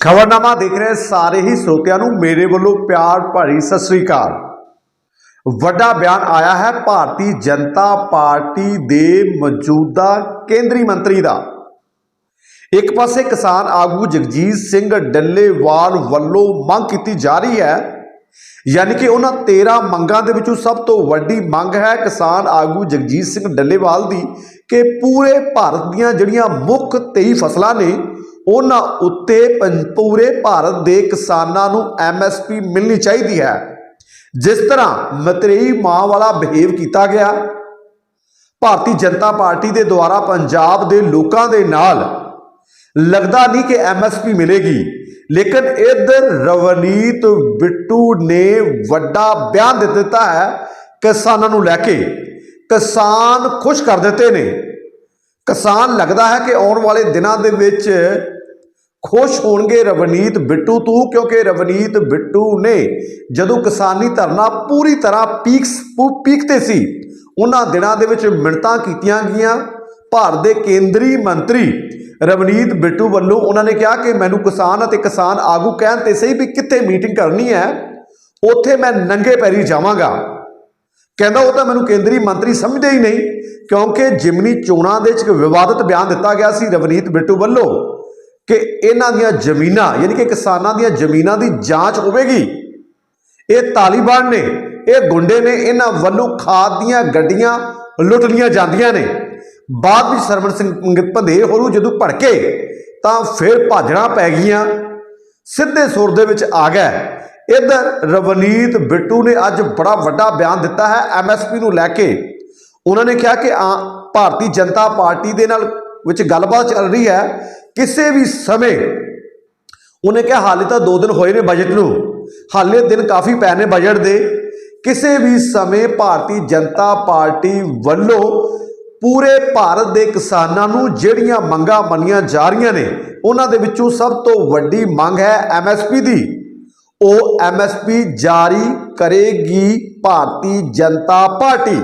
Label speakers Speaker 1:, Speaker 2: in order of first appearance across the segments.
Speaker 1: ਖਬਰਨਾਮਾ ਦੇਖ ਰਹੇ ਸਾਰੇ ਹੀ ਸਰੋਤਿਆਂ ਨੂੰ ਮੇਰੇ ਵੱਲੋਂ ਪਿਆਰ ਭਰੀ ਸਤਿ ਸ੍ਰੀ ਅਕਾਲ। ਵੱਡਾ ਬਿਆਨ ਆਇਆ ਹੈ, ਭਾਰਤੀ ਜਨਤਾ ਪਾਰਟੀ ਦੇ ਮੌਜੂਦਾ ਕੇਂਦਰੀ ਮੰਤਰੀ ਦਾ। ਇੱਕ ਪਾਸੇ ਕਿਸਾਨ ਆਗੂ ਜਗਜੀਤ ਸਿੰਘ ਡੱਲੇਵਾਲ ਵੱਲੋਂ ਮੰਗ ਕੀਤੀ ਜਾ ਰਹੀ ਹੈ, ਯਾਨੀ ਕਿ ਉਹਨਾਂ 13 ਮੰਗਾਂ ਦੇ ਵਿੱਚੋਂ ਸਭ ਤੋਂ ਵੱਡੀ ਮੰਗ ਹੈ ਕਿਸਾਨ ਆਗੂ ਜਗਜੀਤ ਸਿੰਘ ਡੱਲੇਵਾਲ ਦੀ ਕਿ ਪੂਰੇ ਭਾਰਤ ਦੀਆਂ ਜਿਹੜੀਆਂ ਮੁੱਖ 23 ਫਸਲਾਂ ਨੇ ਉਹਨਾਂ ਉੱਤੇ ਪੰ- ਪੂਰੇ ਭਾਰਤ ਦੇ ਕਿਸਾਨਾਂ ਨੂੰ ਐਮਐਸਪੀ ਮਿਲਣੀ ਚਾਹੀਦੀ ਹੈ। ਜਿਸ ਤਰ੍ਹਾਂ ਮਤਰੇਈ ਮਾਂ ਵਾਲਾ ਬਿਹੇਵ ਕੀਤਾ ਗਿਆ, ਭਾਰਤੀ ਜਨਤਾ ਪਾਰਟੀ ਦੇ ਦੁਆਰਾ ਪੰਜਾਬ ਦੇ ਲੋਕਾਂ ਦੇ ਨਾਲ ਲੱਗਦਾ ਨਹੀਂ ਕਿ ਐਮਐਸਪੀ ਮਿਲੇਗੀ, ਲੇਕਿਨ ਇਧਰ ਰਵਨੀਤ ਬਿੱਟੂ ਨੇ ਵੱਡਾ ਬਿਆਨ ਦੇ ਦਿੱਤਾ ਹੈ, ਕਿਸਾਨਾਂ ਨੂੰ ਲੈ ਕੇ। ਕਿਸਾਨ ਖੁਸ਼ ਕਰ ਦਿੱਤੇ ਨੇ। ਕਿਸਾਨ ਲੱਗਦਾ ਹੈ ਕਿ ਆਉਣ ਵਾਲੇ ਦਿਨਾਂ ਦੇ ਵਿੱਚ ਖੁਸ਼ ਹੋਣਗੇ ਰਵਨੀਤ ਬਿੱਟੂ ਤੋਂ, ਕਿਉਂਕਿ ਰਵਨੀਤ ਬਿੱਟੂ ਨੇ ਜਦੋਂ ਕਿਸਾਨੀ ਧਰਨਾ ਪੂਰੀ ਤਰ੍ਹਾਂ ਪੀਕਸ ਪੀਕ ਤੇ ਸੀ, ਉਹਨਾਂ ਦਿਨਾਂ ਦੇ ਵਿੱਚ ਮਿੰਟਾਂ ਕੀਤੀਆਂ ਗਈਆਂ। ਭਾਰਤ ਦੇ ਕੇਂਦਰੀ ਮੰਤਰੀ ਰਵਨੀਤ ਬਿੱਟੂ ਵੱਲੋਂ ਉਹਨਾਂ ਨੇ ਕਿਹਾ ਕਿ ਮੈਨੂੰ ਕਿਸਾਨ ਅਤੇ ਕਿਸਾਨ ਆਗੂ ਕਹਿਣ ਤੇ ਸਹੀ ਵੀ ਕਿੱਥੇ ਮੀਟਿੰਗ ਕਰਨੀ ਹੈ, ਉੱਥੇ ਮੈਂ ਨੰਗੇ ਪੈਰੀ ਜਾਵਾਂਗਾ। ਕਹਿੰਦਾ ਉਹ ਤਾਂ ਮੈਨੂੰ ਕੇਂਦਰੀ ਮੰਤਰੀ ਸਮਝਦੇ ਹੀ ਨਹੀਂ, ਕਿਉਂਕਿ ਜਿਮਨੀ ਚੋਣਾਂ ਦੇ ਵਿੱਚ ਇੱਕ ਵਿਵਾਦਤ ਬਿਆਨ ਦਿੱਤਾ ਗਿਆ ਸੀ ਰਵਨੀਤ ਬਿੱਟੂ ਵੱਲੋਂ। ਕਿ ਇਹਨਾਂ ਦੀਆਂ ਜ਼ਮੀਨਾਂ, ਯਾਨੀ ਕਿ ਕਿਸਾਨਾਂ ਦੀਆਂ ਜ਼ਮੀਨਾਂ ਦੀ ਜਾਂਚ ਹੋਵੇਗੀ। ਇਹ ਤਾਲਿਬਾਨ ਨੇ, ਇਹ ਗੁੰਡੇ ਨੇ ਇਹਨਾਂ ਵੱਲੋਂ ਖਾਦ ਦੀਆਂ ਗੱਡੀਆਂ ਲੁੱਟ ਲੀਆਂ ਜਾਂਦੀਆਂ ਨੇ। ਬਾਅਦ ਵਿੱਚ ਸਰਵਣ ਸਿੰਘ ਭੰਦੇ ਹੋਰੂ ਜਦੋਂ ਭੜਕੇ ਤਾਂ ਫਿਰ ਭਾਜਣਾ ਪੈ ਗਈਆਂ। ਸਿੱਧੇ ਸੁਰ ਦੇ ਵਿੱਚ ਆ ਗਿਆ, ਇਧਰ ਰਵਨੀਤ ਬਿੱਟੂ ਨੇ ਅੱਜ ਬੜਾ ਵੱਡਾ ਬਿਆਨ ਦਿੱਤਾ ਹੈ ਐਮਐਸਪੀ ਨੂੰ ਲੈ ਕੇ। ਉਹਨਾਂ ਨੇ ਕਿਹਾ ਕਿ ਆ ਭਾਰਤੀ ਜਨਤਾ ਪਾਰਟੀ ਦੇ ਨਾਲ ਵਿੱਚ ਗੱਲਬਾਤ ਚੱਲ ਰਹੀ ਹੈ। ਕਿਸੇ ਵੀ ਸਮੇਂ ਉਹਨੇ ਕਿਹਾ, ਹਾਲੇ ਤਾਂ 2 ਦਿਨ ਹੋਏ ਨੇ ਬਜਟ ਨੂੰ। ਹਾਲੇ ਦਿਨ ਕਾਫੀ ਪੈ ਨੇ ਬਜਟ ਦੇ। ਕਿਸੇ ਵੀ ਸਮੇਂ ਭਾਰਤੀ ਜਨਤਾ ਪਾਰਟੀ ਵੱਲੋਂ ਪੂਰੇ ਭਾਰਤ ਦੇ ਕਿਸਾਨਾਂ ਨੂੰ ਜਿਹੜੀਆਂ ਮੰਗਾਂ ਮੰਨੀਆਂ ਜਾ ਰਹੀਆਂ ਨੇ, ਉਹਨਾਂ ਦੇ ਵਿੱਚੋਂ ਸਭ ਤੋਂ ਵੱਡੀ ਮੰਗ ਹੈ ਐਮਐਸਪੀ ਦੀ। ਉਹ ਐਮਐਸਪੀ ਜਾਰੀ ਕਰੇਗੀ ਭਾਰਤੀ ਜਨਤਾ ਪਾਰਟੀ।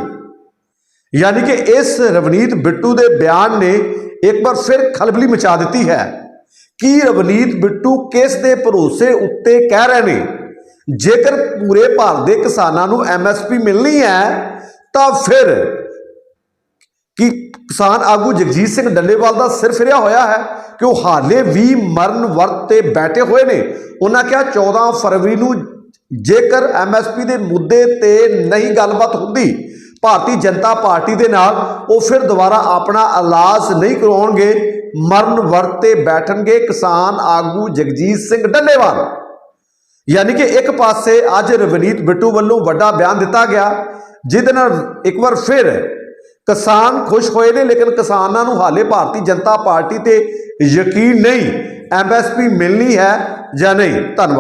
Speaker 1: ਯਾਨੀ ਕਿ ਇਸ ਰਵਨੀਤ ਬਿੱਟੂ ਦੇ ਬਿਆਨ ਨੇ ਇੱਕ ਵਾਰ ਫਿਰ ਖਲਬਲੀ ਮਚਾ ਦਿੱਤੀ ਹੈ। ਕੀ ਰਵਨੀਤ ਬਿੱਟੂ ਕਿਸ ਦੇ ਭਰੋਸੇ ਉੱਤੇ ਕਹਿ ਰਹੇ ਨੇ? ਜੇਕਰ ਪੂਰੇ ਭਾਰਤ ਦੇ ਕਿਸਾਨਾਂ ਨੂੰ ਐਮਐਸਪੀ ਮਿਲਣੀ ਹੈ, ਤਾਂ ਫਿਰ ਕਿ ਕਿਸਾਨ ਆਗੂ ਜਗਜੀਤ ਸਿੰਘ ਡੱਲੇਵਾਲ ਦਾ ਸਿਰ ਫਿਰਿਆ ਹੋਇਆ ਹੈ ਕਿ ਉਹ ਹਾਲੇ ਵੀ ਮਰਨ ਵਰਤ ਤੇ ਬੈਠੇ ਹੋਏ ਨੇ? ਉਹਨਾਂ ਕਿਹਾ 14 ਫਰਵਰੀ ਨੂੰ ਜੇਕਰ ਐਮਐਸਪੀ ਦੇ ਮੁੱਦੇ ਤੇ ਨਹੀਂ ਗੱਲਬਾਤ ਹੁੰਦੀ ਭਾਰਤੀ ਜਨਤਾ ਪਾਰਟੀ ਦੇ ਨਾਲ ਉਹ ਫਿਰ ਦੁਬਾਰਾ ਆਪਣਾ ਇਲਾਜ ਨਹੀਂ ਕਰਵਾਉਣਗੇ ਮਰਨ ਵਰਤ ਤੇ ਬੈਠਣਗੇ ਕਿਸਾਨ ਆਗੂ ਜਗਜੀਤ ਸਿੰਘ ਡੱਲੇਵਾਲ ਯਾਨੀ ਕਿ ਇੱਕ ਪਾਸੇ ਅੱਜ ਰਵਨੀਤ ਬਿੱਟੂ ਵੱਲੋਂ ਵੱਡਾ ਬਿਆਨ ਦਿੱਤਾ ਗਿਆ, ਜਿਹਦੇ ਨਾਲ ਇੱਕ ਵਾਰ ਫਿਰ ਕਿਸਾਨ ਖੁਸ਼ ਹੋਏ ਨੇ, ਲੇਕਿਨ ਕਿਸਾਨਾਂ ਨੂੰ ਹਾਲੇ ਭਾਰਤੀ ਜਨਤਾ ਪਾਰਟੀ ਤੇ ਯਕੀਨ ਨਹੀਂ ਐਮਐਸਪੀ ਮਿਲਣੀ ਹੈ ਜਾਂ ਨਹੀਂ? ਧੰਨਵਾਦ।